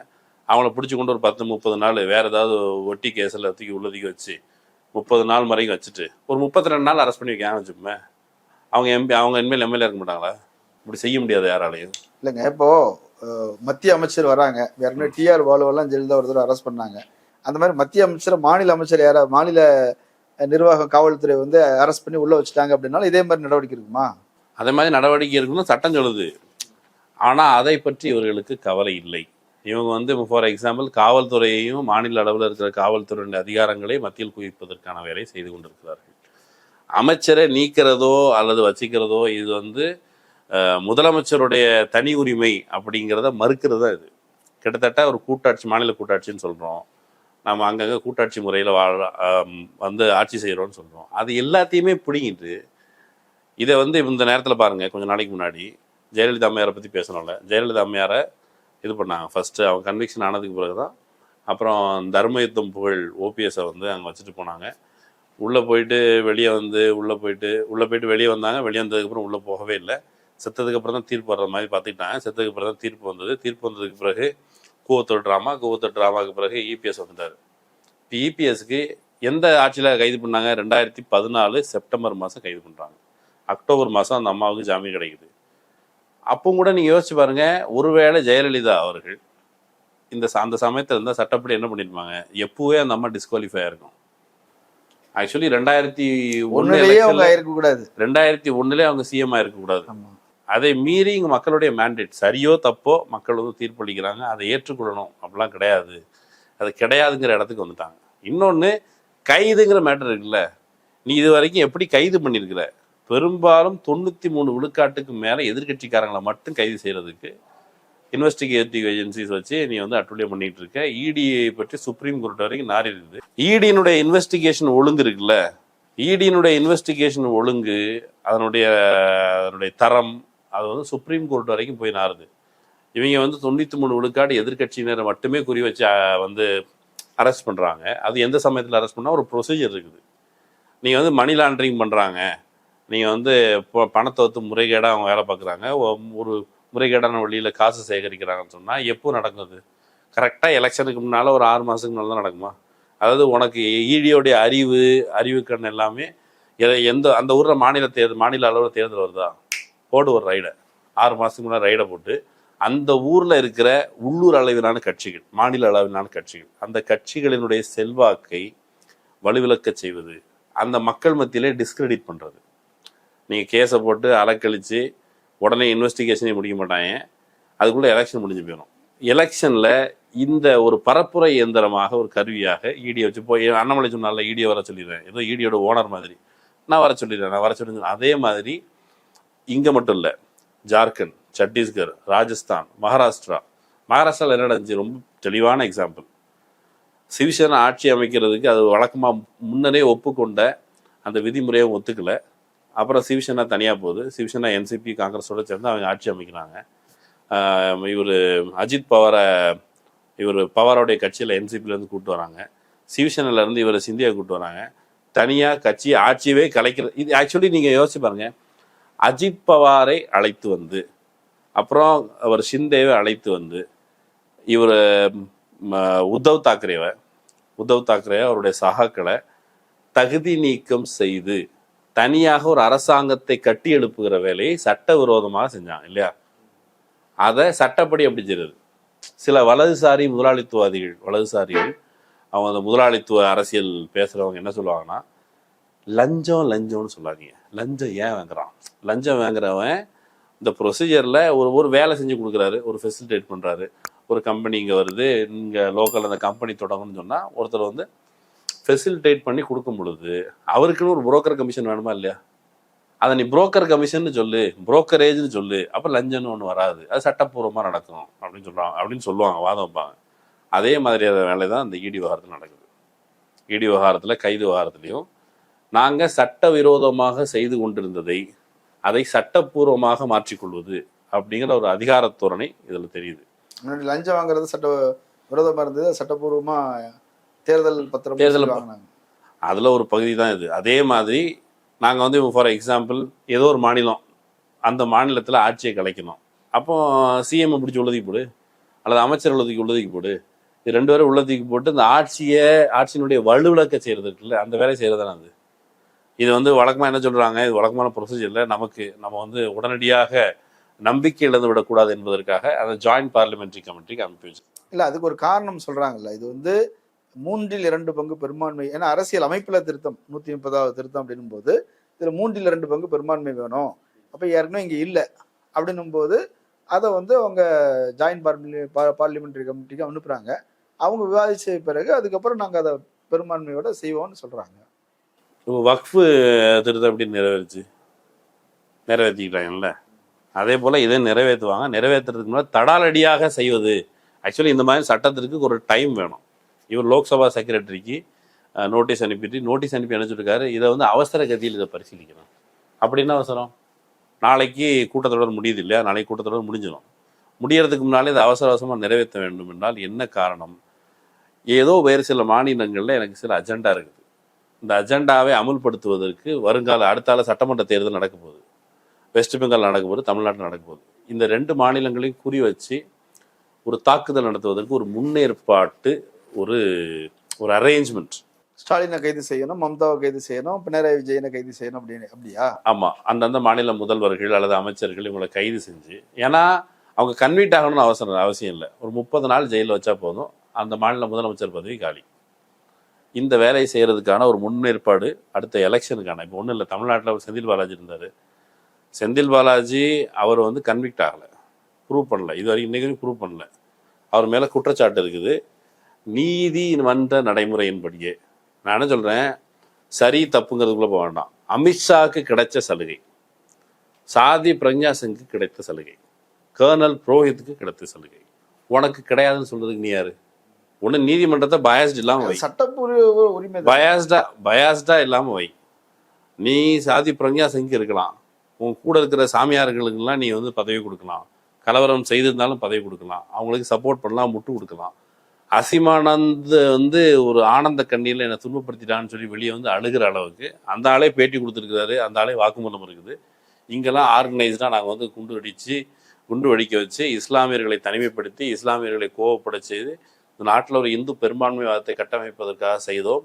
அவங்கள பிடிச்சி கொண்டு ஒரு பத்து முப்பது நாள் வேற ஏதாவது ஒட்டி கேஸில் தூக்கி உள்ளதுக்கு வச்சு முப்பது நாள் வரைக்கும் வச்சுட்டு ஒரு முப்பத்தி ரெண்டு நாள் அரெஸ்ட் பண்ணி வைக்காம வச்சுப்போமே அவங்க எம்பி அவங்க இனிமேல் எம்எல்ஏ இருக்க மாட்டாங்களா? இப்படி செய்ய முடியாது யாராலையும். இல்லைங்க இப்போ அஹ், மத்திய அமைச்சர் வராங்க. வேற டிஆர் பாலுவெல்லாம் ஜெயலலிதா ஒரு தடவை அரெஸ்ட் பண்ணாங்க. அந்த மாதிரி மத்திய அமைச்சர் மாநில அமைச்சர் யாரா மாநில நிர்வாக காவல்துறை வந்து அரெஸ்ட் பண்ணி உள்ள வச்சுட்டாங்க அப்படின்னாலும் இதே மாதிரி நடவடிக்கை இருக்குமா? அதே மாதிரி நடவடிக்கை இருக்குன்னு சட்டம் சொல்லுது. ஆனால் அதை பற்றி இவர்களுக்கு கவலை இல்லை. இவங்க வந்து ஃபார் எக்ஸாம்பிள் காவல்துறையையும் மாநில அளவில் இருக்கிற காவல்துறையின் அதிகாரங்களை மத்தியில் குவிப்பதற்கான வேலை செய்து கொண்டிருக்கிறார்கள். அமைச்சரை நீக்கிறதோ அல்லது வச்சிக்கிறதோ இது வந்து முதலமைச்சருடைய தனி உரிமை அப்படிங்கிறத மறுக்கிறது தான் இது. கிட்டத்தட்ட ஒரு கூட்டாட்சி மாநில கூட்டாட்சின்னு சொல்கிறோம் நம்ம அங்கங்கே கூட்டாட்சி முறையில் வாழ வந்து ஆட்சி செய்கிறோன்னு சொல்கிறோம் அது எல்லாத்தையுமே பிடிங்கிட்டு இதை வந்து இந்த நேரத்தில் பாருங்கள் கொஞ்சம் நாளைக்கு முன்னாடி ஜெயலலிதா அம்மையாரை பற்றி பேசணும்ல. ஜெயலலிதா அம்மையாரை இது பண்ணாங்க. ஃபஸ்ட்டு அவங்க கன்விக்ஷன் ஆனதுக்கு பிறகு தான் அப்புறம் தர்மயுத்தம் புகழ் ஓபிஎஸை வந்து அங்கே வச்சுட்டு போனாங்க. உள்ளே போயிட்டு வெளியே வந்து உள்ளே போயிட்டு உள்ளே போயிட்டு வெளியே வந்தாங்க. வெளியே வந்ததுக்கப்புறம் உள்ளே போகவே இல்லை. செத்ததுக்கு அப்புறம் தான் தீர்ப்பு வர்ற மாதிரி பார்த்துக்கிட்டாங்க. செத்ததுக்கு அப்புறம் தான் தீர்ப்பு வந்தது. தீர்ப்பு வந்ததுக்கு பிறகு கூவத்தோட ட்ராமா கூவத்தோட ட்ராமாவுக்கு பிறகு இபிஎஸ் வந்துட்டார் இப்போ இபிஎஸ்க்கு எந்த ஆட்சியில் கைது பண்ணாங்க? ரெண்டாயிரத்தி பதினாலு செப்டம்பர் மாதம் கைது பண்ணுறாங்க அக்டோபர் மாதம் அந்த அம்மாவுக்கு ஜாமீன் கிடைக்குது. அப்போ கூட நீங்கள் யோசிச்சு பாருங்க ஒருவேளை ஜெயலலிதா அவர்கள் இந்த அந்த சமயத்தில் இருந்தால் சட்டப்படி என்ன பண்ணியிருப்பாங்க எப்போவே அந்த அம்மா டிஸ்குவாலிஃபை ஆயிருக்கும் ஆக்சுவலி ரெண்டாயிரத்தி ஒன்னுலயே அவங்க ஒன்று ஆயிருக்க கூடாது. ரெண்டாயிரத்தி ஒன்றுலேயே அவங்க சிஎம் ஆயிருக்கக்கூடாது ஆமா. அதை மீறி இங்கே மக்களுடைய மேண்டேட் சரியோ தப்போ மக்கள் வந்து தீர்ப்பளிக்கிறாங்க அதை ஏற்றுக்கொள்ளணும். அப்படிலாம் கிடையாது. அது கிடையாதுங்கிற இடத்துக்கு வந்துட்டாங்க. இன்னொன்று கைதுங்கிற மேட்டர் இருக்குல்ல. நீ இது வரைக்கும் எப்படி கைது பண்ணியிருக்கிற? பெரும்பாலும் தொண்ணூற்றி மூணு விழுக்காட்டுக்கு மேலே எதிர்க்கட்சிக்காரங்களை மட்டும் கைது செய்கிறதுக்கு இன்வெஸ்டிகேட்டிவ் ஏஜென்சிஸ் வச்சு நீ வந்து அட்டுழியம் பண்ணிட்டு இருக்க. இடியை பற்றி சுப்ரீம் கோர்ட் வரைக்கும் நாரி இருக்குது. இடியினுடைய இன்வெஸ்டிகேஷன் ஒழுங்கு இருக்குல்ல? இடியினுடைய இன்வெஸ்டிகேஷன் ஒழுங்கு அதனுடைய அதனுடைய தரம் அது வந்து சுப்ரீம் கோர்ட் வரைக்கும் போய் நாருது இவங்க வந்து தொண்ணூற்றி மூணு விழுக்காடு எதிர்க்கட்சியினரை மட்டுமே குறி வச்சு வந்து அரெஸ்ட் பண்ணுறாங்க அது எந்த சமயத்தில் அரெஸ்ட் பண்ணால் ஒரு ப்ரொசீஜர் இருக்குது. நீங்கள் வந்து மணி லாண்டரிங் பண்ணுறாங்க நீங்கள் வந்து இப்போ பணத்தை வந்து முறைகேடாக அவங்க வேலை பார்க்குறாங்க ஒரு முறைகேடான வழியில் காசு சேகரிக்கிறாங்கன்னு சொன்னால் எப்போ நடக்குது கரெக்டாக எலெக்ஷனுக்கு முன்னால் ஒரு ஆறு மாதத்துக்கு முன்னால் தான் நடக்குமா அதாவது உனக்கு ஈடியோடைய அறிவு அறிவுக்கண் எல்லாமே எ- எந்த அந்த ஊரில் மாநில தேர்தல் மாநில அளவில் தேர்தல் வருதா போடு ஒரு ரைடை ஆறு மாதத்துக்கு முன்னாடி ரைடை போட்டு அந்த ஊரில் இருக்கிற உள்ளூர் அளவிலான கட்சிகள் மாநில அளவிலான கட்சிகள் அந்த கட்சிகளினுடைய செல்வாக்கை வலுவிழக்க செய்வது அந்த மக்கள் மத்தியிலே டிஸ்கிரெடிட் பண்ணுறது நீங்கள் கேஸை போட்டு அலக்கழித்து உடனே இன்வெஸ்டிகேஷனே முடிக்க மாட்டாங்க. அதுக்குள்ளே எலெக்ஷன் முடிஞ்சு போயிடும் எலெக்ஷனில் இந்த ஒரு பரப்புரை இயந்திரமாக ஒரு கருவியாக ஈடியை வச்சு போய் அண்ணாமலை சொன்னால ஈடியை வர சொல்லிடுறேன். ஏதோ ஈடியோட ஓனர் மாதிரி. நான் வர சொல்லிடுறேன் நான் வர சொல்லி அதே மாதிரி இங்கே மட்டும் இல்லை ஜார்க்கண்ட் சத்தீஸ்கர் ராஜஸ்தான் மகாராஷ்டிரா. மகாராஷ்டிராவில் என்ன நடந்துச்சு ரொம்ப தெளிவான எக்ஸாம்பிள் சிவசேனா ஆட்சி அமைக்கிறதுக்கு அது வழக்கமாக முன்னரே ஒப்புக்கொண்ட அந்த விதிமுறையை ஒத்துக்கலை. அப்புறம் சிவசேனா தனியாக போகுது. சிவசேனா என்சிபி காங்கிரஸோட சேர்ந்து அவங்க ஆட்சி அமைக்கிறாங்க. இவர் அஜித் பவாரை இவர் பவாரோடைய கட்சியில் என்சிபிலேருந்து கூப்பிட்டு வராங்க. சிவசேனாலேருந்து இவரை சிந்தியா கூப்பிட்டு வராங்க. தனியாக கட்சி ஆட்சியவே கலைக்கிற இது ஆக்சுவலி நீங்கள் யோசிச்சு பாருங்கள் அஜித் பவாரை அழைத்து வந்து அப்புறம் அவர் ஷிந்தேவை அழைத்து வந்து இவர் உத்தவ் தாக்கரேவை உத்தவ் தாக்கரே அவருடைய சகாக்களை தகுதி நீக்கம் செய்து தனியாக ஒரு அரசாங்கத்தை கட்டி எழுப்புகிற வேலையை சட்டவிரோதமாக செஞ்சாங்க இல்லையா? அதை சட்டப்படி அப்படி செய்யுது சில வலதுசாரி முதலாளித்துவாதிகள் வலதுசாரிகள் அவங்க அந்த முதலாளித்துவ அரசியல் பேசுறவங்க என்ன சொல்லுவாங்கன்னா லஞ்சம் லஞ்சம்னு சொல்லாதீங்க. லஞ்சம் ஏன் வாங்குறான்? லஞ்சம் வாங்குறவன் இந்த ப்ரொசீஜரில் ஒரு ஒரு வேலை செஞ்சு கொடுக்குறாரு ஒரு ஃபெசிலிட்டேட் பண்ணுறாரு ஒரு கம்பெனி இங்கே வருது இங்கே லோக்கல் அந்த கம்பெனி தொடங்கணும்னு சொன்னால் ஒருத்தர் வந்து ஃபெசிலிட்டேட் பண்ணி கொடுக்கும் பொழுது அவருக்குன்னு ஒரு புரோக்கர் கமிஷன் வேணுமா இல்லையா? அதை நீ புரோக்கர் கமிஷன் சொல்லு புரோக்கரேஜ்னு சொல்லு அப்போ லஞ்சம்னு ஒன்று வராது. அது சட்டப்பூர்வமாக நடக்கும் அப்படின்னு சொல்கிறாங்க அப்படின்னு சொல்லுவாங்க வாதம் வைப்பாங்க. அதே மாதிரியான வேலை தான் இந்த இடி விவகாரத்தில் நடக்குது. இடி விவகாரத்தில் கைது விவகாரத்துலேயும் நாங்கள் சட்டவிரோதமாக செய்து கொண்டிருந்ததை அதை சட்டப்பூர்வமாக மாற்றிக்கொள்வது அப்படிங்கிற ஒரு அதிகாரத் தோரணை இதில் தெரியுது. முன்னாடி லஞ்சம் வாங்குறது சட்ட விரோதமாக இருந்தது சட்டப்பூர்வமாக தேர்தல் பத்திரம் தேர்தல் அதில் ஒரு பகுதி தான் இது. அதே மாதிரி நாங்கள் வந்து ஃபார் எக்ஸாம்பிள் ஏதோ ஒரு மாநிலம் அந்த மாநிலத்தில் ஆட்சியை கலைக்கணும். அப்போ சிஎம் பிடிச்சி உள்ளதுக்கு போடு அல்லது அமைச்சர் உள்ளதுக்கு உள்ளதுக்கு போடு. இது ரெண்டு பேரும் உள்ளதுக்கு போட்டு இந்த ஆட்சியை ஆட்சியினுடைய வலுவிளக்க செய்கிறது இருக்குல்ல அந்த வேலையை செய்கிறது அது. இது வந்து வழக்கமாக என்ன சொல்கிறாங்க இது வழக்கமான ப்ரொசீஜரில் நமக்கு நம்ம வந்து உடனடியாக நம்பிக்கை இழந்து விடக்கூடாது என்பதற்காக அந்த ஜாயிண்ட் பார்லிமெண்ட்ரி கமிட்டிக்கு அனுப்பி வச்சு இல்ல அதுக்கு ஒரு காரணம் சொல்றாங்கல்ல. இது வந்து மூன்றில் இரண்டு பங்கு பெரும்பான்மை. ஏன்னா அரசியல் அமைப்பில் திருத்தம் நூத்தி முப்பதாவது திருத்தம் அப்படின்னும் போது இதுல மூன்றில் இரண்டு பங்கு பெரும்பான்மை வேணும். அப்ப யாருக்குமே இங்க இல்லை. அப்படின்னும் போது அதை வந்து அவங்க ஜாயின்ட் பார்லிமெண்டரி கமிட்டிக்கு அனுப்புறாங்க. அவங்க விவாதிச்ச பிறகு அதுக்கப்புறம் நாங்க அதை பெரும்பான்மையோட செய்வோம்னு சொல்றாங்க. வக்ஃபு திருத்தம் எப்படி நிறைவேறுச்சு? நிறைவேற்றிக்கிறாங்கல்ல அதே போல் இதை நிறைவேற்றுவாங்க. நிறைவேற்றுறதுக்கு முன்னாடி தடாலடியாக செய்வது. ஆக்சுவலி இந்த மாதிரி சட்டத்திற்கு ஒரு டைம் வேணும். இவர் லோக்சபா செக்ரட்டரிக்கு நோட்டீஸ் அனுப்பிட்டு நோட்டீஸ் அனுப்பி அனுப்பிச்சிருக்காரு இதை வந்து அவசர கதியில் இதை பரிசீலிக்கணும். அப்படி என்ன அவசரம்? நாளைக்கு கூட்டத்தொடர் முடியுது இல்லையா? நாளைக்கு கூட்டத்தொடர் முடிஞ்சிடும். முடியறதுக்கு முன்னாலே இதை அவசர அவசரமாக நிறைவேற்ற வேண்டும் என்றால் என்ன காரணம்? ஏதோ வேறு சில மாநிலங்களில் எனக்கு சில அஜெண்டா இருக்குது. இந்த அஜெண்டாவை அமுல்படுத்துவதற்கு வருங்கால அடுத்தால சட்டமன்ற தேர்தல் நடக்க போகுது. வெஸ்ட் பெங்கால் நடக்க போகுது தமிழ்நாட்டில் நடக்க போகுது. இந்த ரெண்டு மாநிலங்களையும் குறி வச்சு ஒரு தாக்குதல் நடத்துவதற்கு ஒரு முன்னேற்பாட்டு ஒரு ஒரு அரேஞ்ச்மெண்ட் ஸ்டாலினை கைது செய்யணும் மம்தாவை கைது செய்யணும் பினராயி விஜயனை கைது செய்யணும் அப்படின்னு அப்படியா? ஆமாம் அந்தந்த மாநில முதல்வர்கள் அல்லது அமைச்சர்கள் இவங்களை கைது செஞ்சு ஏன்னா அவங்க கன்வீட் ஆகணும்னு அவசரம் அவசியம் இல்லை. ஒரு முப்பது நாள் ஜெயிலில் வச்சா போதும். அந்த மாநில முதலமைச்சர் பதவி காலி. இந்த வேலையை செய்யறதுக்கான ஒரு முன்னேற்பாடு அடுத்த எலெக்ஷனுக்கான இப்போ ஒன்றும் இல்லை தமிழ்நாட்டில் செந்தில் பாலாஜி இருந்தார். செந்தில் பாலாஜி அவர் வந்து கன்விக்ட் ஆகலை. ப்ரூவ் பண்ணல. இது வரைக்கும் இன்னைக்கு ப்ரூவ் பண்ணல. அவர் மேலே குற்றச்சாட்டு இருக்குது. நீதிமன்ற நடைமுறையின்படியே. நான் என்ன சொல்கிறேன் சரி தப்புங்கிறதுக்குள்ளே போக வேண்டாம். அமித்ஷாவுக்கு கிடைச்ச சலுகை. சாதி பிரக்ஞா சிங்க்கு கிடைத்த சலுகை. கர்னல் புரோஹித்துக்கு கிடைத்த சலுகை. உனக்கு கிடையாதுன்னு சொல்றதுக்கு நீ யாரு? ஒன்று நீதிமன்றத்தை பயஸ்ட் இல்லாமல் வை. சட்டப்பூர்வ உரிமை. பயாஸ்டா பயாஸ்டா இல்லாமல் வை. நீ சாதி பிரக்ஞா சிங்க்கு இருக்கலாம். உன் கூட இருக்கிற சாமியார்களுக்கெல்லாம் நீ வந்து பதவி கொடுக்கலாம். கலவரம் செய்திருந்தாலும் பதவி கொடுக்கலாம். அவங்களுக்கு சப்போர்ட் பண்ணலாம் முட்டு கொடுக்கலாம். அசிமானந்த் வந்து ஒரு ஆனந்த கண்ணியில் என்னை துன்பப்படுத்திட்டான்னு சொல்லி வெளியே வந்து அழுகிற அளவுக்கு அந்த ஆளே பேட்டி கொடுத்துருக்கிறாரு அந்த ஆளே வாக்குமூலம் இருக்குது. இங்கெல்லாம் ஆர்கனைஸ்டாக நாங்கள் வந்து குண்டு வெடித்து குண்டு வெடிக்க வச்சு இஸ்லாமியர்களை தனிமைப்படுத்தி இஸ்லாமியர்களை கோவப்பட செய்து இந்த நாட்டில் ஒரு இந்து பெரும்பான்மைவாதத்தை கட்டமைப்பதற்காக செய்தோம்.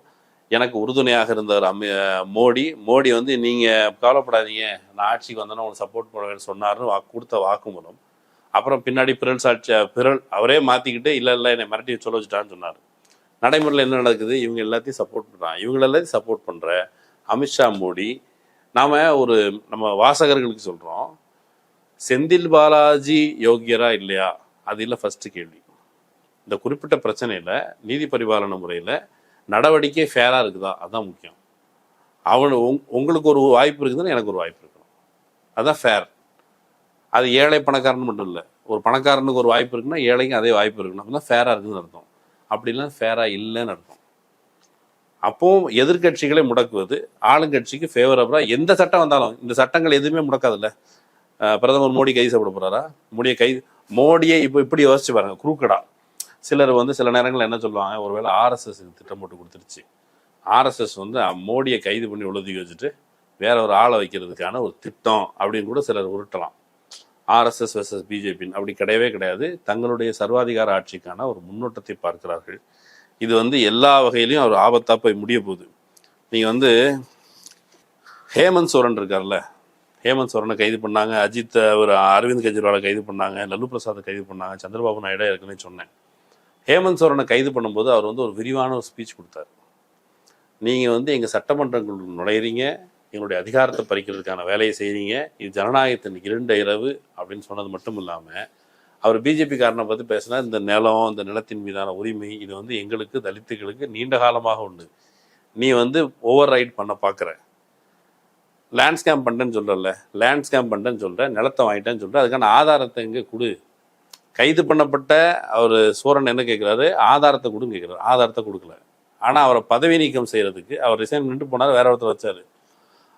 எனக்கு உறுதுணையாக இருந்தவர் அம்மி மோடி. மோடி வந்து நீங்கள் கவலைப்படாதீங்க நான் ஆட்சிக்கு வந்தோன்னா உங்களுக்கு சப்போர்ட் பண்ணுவேன்னு சொன்னார்னு கொடுத்த வாக்குமூலம். அப்புறம் பின்னாடி பிறல் சாட்சி பிறல் அவரே மாற்றிக்கிட்டு இல்லை இல்லை என்னை மிரட்டி சொல்ல வச்சுட்டான்னு சொன்னார். நடைமுறையில் என்ன நடக்குது? இவங்க எல்லாத்தையும் சப்போர்ட் பண்ணுறான் இவங்க எல்லாத்தையும் சப்போர்ட் பண்ணுற அமித்ஷா மோடி நாம் ஒரு நம்ம வாசகர்களுக்கு சொல்கிறோம் செந்தில் பாலாஜி யோகியரா இல்லையா? அது இல்லை ஃபஸ்ட்டு கேள்வி. இந்த குறிப்பிட்ட பிரச்சனையில் நீதி பரிபாலன முறையில் நடவடிக்கை ஃபேராக இருக்குதா? அதுதான் முக்கியம். அவனு உங் உங்களுக்கு ஒரு வாய்ப்பு இருக்குதுன்னு எனக்கு ஒரு வாய்ப்பு இருக்கணும். அதுதான் ஃபேர் அது ஏழை பணக்காரன் மட்டும் இல்லை. ஒரு பணக்காரனுக்கு ஒரு வாய்ப்பு இருக்குன்னா ஏழைக்கும் அதே வாய்ப்பு இருக்கணும். அப்படின்னா ஃபேராக இருக்குதுன்னு அர்த்தம். அப்படிலாம் ஃபேராக இல்லைன்னு அர்த்தம். அப்போவும் எதிர்க்கட்சிகளை முடக்குவது ஆளுங்கட்சிக்கு ஃபேவரபுளாக எந்த சட்டம் வந்தாலும் இந்த சட்டங்கள் எதுவுமே முடக்காதுல்ல? பிரதமர் மோடி கைது செய்யப்பட போகிறாரா மோடியை கைது மோடியை இப்போ இப்படி யோசிச்சு பாருங்க குரூக்கடா சிலர் வந்து சில நேரங்களில் என்ன சொல்லுவாங்க ஒருவேளை ஆர்எஸ்எஸ் திட்டம் போட்டு கொடுத்துருச்சு. ஆர்எஸ்எஸ் வந்து மோடியை கைது பண்ணி உழுதி வச்சுட்டு வேற ஒரு ஆளை வைக்கிறதுக்கான ஒரு திட்டம் அப்படின்னு கூட சிலர் உருட்டலாம். ஆர்எஸ்எஸ் வெர்சஸ் பிஜேபின்னு அப்படி கிடையவே கிடையாது. தங்களுடைய சர்வாதிகார ஆட்சிக்கான ஒரு முன்னோட்டத்தை பார்க்கிறார்கள். இது வந்து எல்லா வகையிலையும் ஒரு ஆபத்தாக போய் முடிய போகுது. நீங்கள் வந்து ஹேமந்த் சோரன் இருக்கார்ல. ஹேமந்த் சோரனை கைது பண்ணாங்க. அஜித் ஒரு அரவிந்த் கெஜ்ரிவாலை கைது பண்ணாங்க. லல்லு பிரசாத்தை கைது பண்ணாங்க. சந்திரபாபு நாயுடா ஏற்கனவே சொன்னேன். ஹேமந்த் சோரனை கைது பண்ணும்போது அவர் வந்து ஒரு விரிவான ஒரு ஸ்பீச் கொடுத்தாரு. நீங்கள் வந்து எங்கள் சட்டமன்றங்கள் நுழையிறீங்க. எங்களுடைய அதிகாரத்தை பறிக்கிறதுக்கான வேலையை செய்கிறீங்க இது ஜனநாயகத்தின் இருண்ட இரவு அப்படின்னு சொன்னது மட்டும் இல்லாமல் அவர் பிஜேபி காரனை பற்றி பேசினா இந்த நிலம் இந்த நிலத்தின் மீதான உரிமை இது வந்து எங்களுக்கு தலித்துகளுக்கு நீண்ட காலமாக உண்டு. நீ வந்து ஓவர் ரைட் பண்ண பார்க்குற லேண்ட் ஸ்கேம் பண்ணுறேன்னு சொல்கிறல்ல லேண்ட் ஸ்கேம் பண்ணுறேன்னு சொல்கிற நிலத்தை வாங்கிட்டேன்னு சொல்கிற அதுக்கான ஆதாரத்தை இங்கே கொடு. கைது பண்ணப்பட்ட அவர் சூரன் என்ன கேட்குறாரு ஆதாரத்தை கொடுன்னு கேட்குறாரு ஆதாரத்தை கொடுக்கல. ஆனால் அவரை பதவி நீக்கம் செய்கிறதுக்கு அவர் ரிசைன் நின்று போனார் வேற ஒருத்தர் வச்சாரு.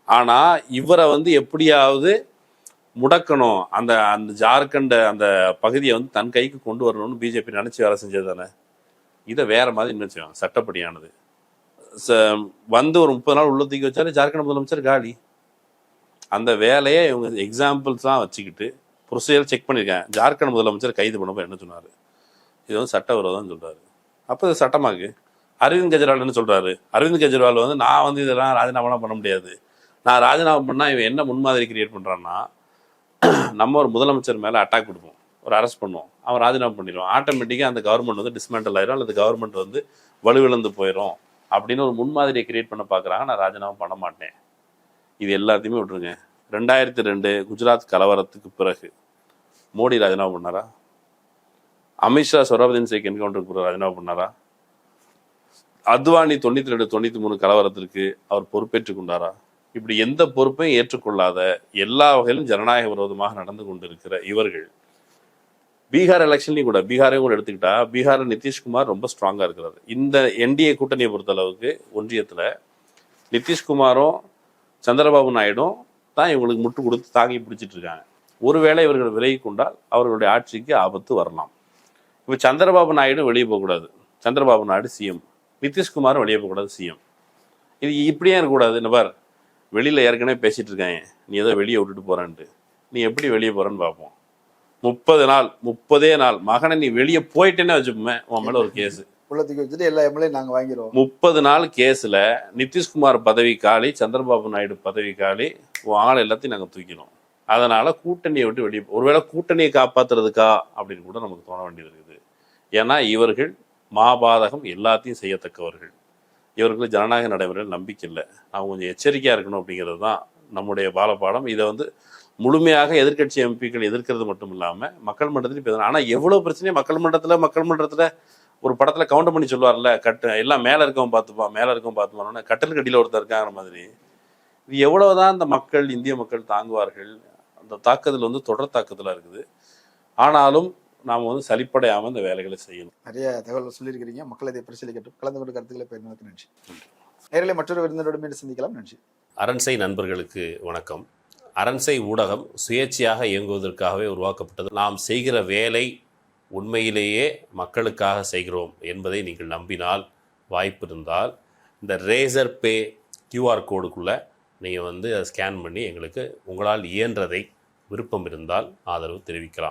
ஆனால் இவரை வந்து எப்படியாவது முடக்கணும். அந்த அந்த ஜார்க்கண்ட் அந்த பகுதியை வந்து தன் கைக்கு கொண்டு வரணும்னு பிஜேபி நினச்சி வேலை செஞ்சது தானே? இதை வேற மாதிரி இன்னும் சட்டப்படியானது. ச- வந்து ஒரு முப்பது நாள் உள்ள தூக்கி வச்சாலே ஜார்க்கண்ட் முதலமைச்சர் காலி. அந்த வேலையை இவங்க எக்ஸாம்பிள்ஸ்லாம் வச்சுக்கிட்டு ப்ரொசீஜர் செக் பண்ணியிருக்கேன் ஜார்க்கண்ட் முதலமைச்சர் கைது பண்ணப்போ என்ன சொன்னார்? இது வந்து சட்டவிரோதம்னு சொல்கிறார் அப்போ இது சட்டமாக்கு. அரவிந்த் கெஜ்ரிவால் என்ன சொல்கிறாரு அரவிந்த் கெஜ்ரிவால் வந்து நான் வந்து இதெல்லாம் ராஜினாமாலாம் பண்ண முடியாது. நான் ராஜினாமா பண்ணால் இவன் என்ன முன்மாதிரி கிரியேட் பண்ணுறான்னா நம்ம ஒரு முதலமைச்சர் மேலே அட்டாக் கொடுப்போம். ஒரு அரெஸ்ட் பண்ணுவோம். அவன் ராஜினாமா பண்ணிடுவான். ஆட்டோமேட்டிக்காக அந்த கவர்மெண்ட் வந்து டிஸ்மேண்டல் ஆயிரும். அல்லது கவர்மெண்ட் வந்து வலுவிழந்து போயிடும் அப்படின்னு ஒரு முன்மாதிரியை கிரியேட் பண்ண பார்க்குறாங்க. நான் ராஜினாமா பண்ண மாட்டேன். இது எல்லாத்தையுமே விட்டுருங்க. ரெண்டாயிரத்தி ரெண்டு குஜராத் கலவரத்துக்கு பிறகு மோடி ராஜினாமா பண்ணாரா? அமித்ஷா சொராபுதீன் சேக் என்கவுண்டருக்கு பிறகு ராஜினாமா பண்ணாரா? அத்வானி தொண்ணூற்றி ரெண்டு தொண்ணூற்றி மூணு கலவரத்திற்கு அவர் பொறுப்பேற்றுக் கொண்டாரா? இப்படி எந்த பொறுப்பையும் ஏற்றுக்கொள்ளாத எல்லா வகையிலும் ஜனநாயக விரோதமாக நடந்து கொண்டிருக்கிற இவர்கள். பீகார் எலெக்ஷன்லையும் கூட பீகாரையும் கூட எடுத்துக்கிட்டா பீகாரில் நிதிஷ்குமார் ரொம்ப ஸ்ட்ராங்காக இருக்கிறார். இந்த என்டிஏ கூட்டணியை பொறுத்த அளவுக்கு நிதிஷ்குமாரும் சந்திரபாபு நாயுடும் தான் இவங்களுக்கு முட்டு கொடுத்து தாங்கி பிடிச்சிட்டு இருக்காங்க. ஒருவேளை இவர்கள் விலகி கொண்டால் அவர்களுடைய ஆட்சிக்கு ஆபத்து வரலாம். இப்போ சந்திரபாபு நாயுடு வெளியே போகக்கூடாது சந்திரபாபு நாயுடு சிஎம் நிதிஷ்குமாரும் வெளியே போகக்கூடாது சிஎம் இது இப்படியே இருக்கக்கூடாது நபர் பார் வெளியில் ஏற்கனவே பேசிட்டு இருக்காங்க நீ ஏதோ வெளியே விட்டுட்டு போறேன்ட்டு. நீ எப்படி வெளியே போறேன்னு பார்ப்போம் முப்பது நாள் முப்பதே நாள். மகனை நீ வெளியே போயிட்டேன்னு வச்சுப்போமே உன் மேல ஒரு கேஸ் உள்ள தூக்கி வச்சுட்டு எல்லா எம்எல்ஏ நாங்க வாங்கிடுவோம் முப்பது நாள் கேஸ்ல நிதிஷ்குமார் பதவி காலி சந்திரபாபு நாயுடு பதவி காலி உன் ஆள் எல்லாத்தையும் நாங்க தூக்கினோம் அதனால கூட்டணியை விட்டு வெளியே ஒருவேளை கூட்டணியை காப்பாத்துறதுக்கா அப்படின்னு கூட நமக்கு தோண வேண்டியது இருக்குது. ஏன்னா இவர்கள் மாபாதகம் எல்லாத்தையும் செய்யத்தக்கவர்கள். இவர்களுக்கு ஜனநாயக நடைமுறையில் நம்பிக்கை இல்லை. அவங்க கொஞ்சம் எச்சரிக்கையாக இருக்கணும் அப்படிங்கிறது தான் நம்முடைய பாலப்பாடம். இதை வந்து முழுமையாக எதிர்க்கட்சி எம்பிக்கள் எதிர்க்கிறது மட்டும் இல்லாமல் மக்கள் மன்றத்தில் பேசணும் ஆனால் எவ்வளோ பிரச்சனையும் மக்கள் மன்றத்தில் மக்கள் மன்றத்தில் ஒரு படத்தில் கவுண்டர் பண்ணி சொல்லுவார்ல கட்டு எல்லாம் மேலே இருக்கவன் பார்த்துப்பான் மேலே இருக்கவன் பார்த்துப்பான் கட்டல் கட்டியில் ஒருத்தர் இருக்காங்கிற மாதிரி. இது எவ்வளவுதான் இந்த மக்கள் இந்திய மக்கள் தாங்குவார்கள் அந்த தாக்குதல் வந்து தொடர் தாக்குதலாக இருக்குது. ஆனாலும் நாம வந்து சலிப்படையாம இந்த வேலைகளை செய்யணும். நிறைய தகவல் சொல்லியிருக்கிறீங்க. மக்கள் இதை பரிசீலிக்கட்டும். கலந்து கொண்டு கருத்துக்களை பெறுவதற்கு நன்றி. நேரில் மற்றொரு விருந்தினரோடு மீண்டும் சந்திக்கலாம். நன்றி. அரண்சை நண்பர்களுக்கு வணக்கம். அரண்சை ஊடகம் சுயேட்சையாக இயங்குவதற்காகவே உருவாக்கப்பட்டது. நாம் செய்கிற வேலை உண்மையிலேயே மக்களுக்காக செய்கிறோம் என்பதை நீங்கள் நம்பினால் வாய்ப்பு இருந்தால் இந்த ரேசர் பே கியூஆர் கோடுக்குள்ளே நீங்கள் வந்து அதை ஸ்கேன் பண்ணி எங்களுக்கு உங்களால் இயன்றதை விருப்பம் இருந்தால் ஆதரவு தெரிவிக்கலாம்.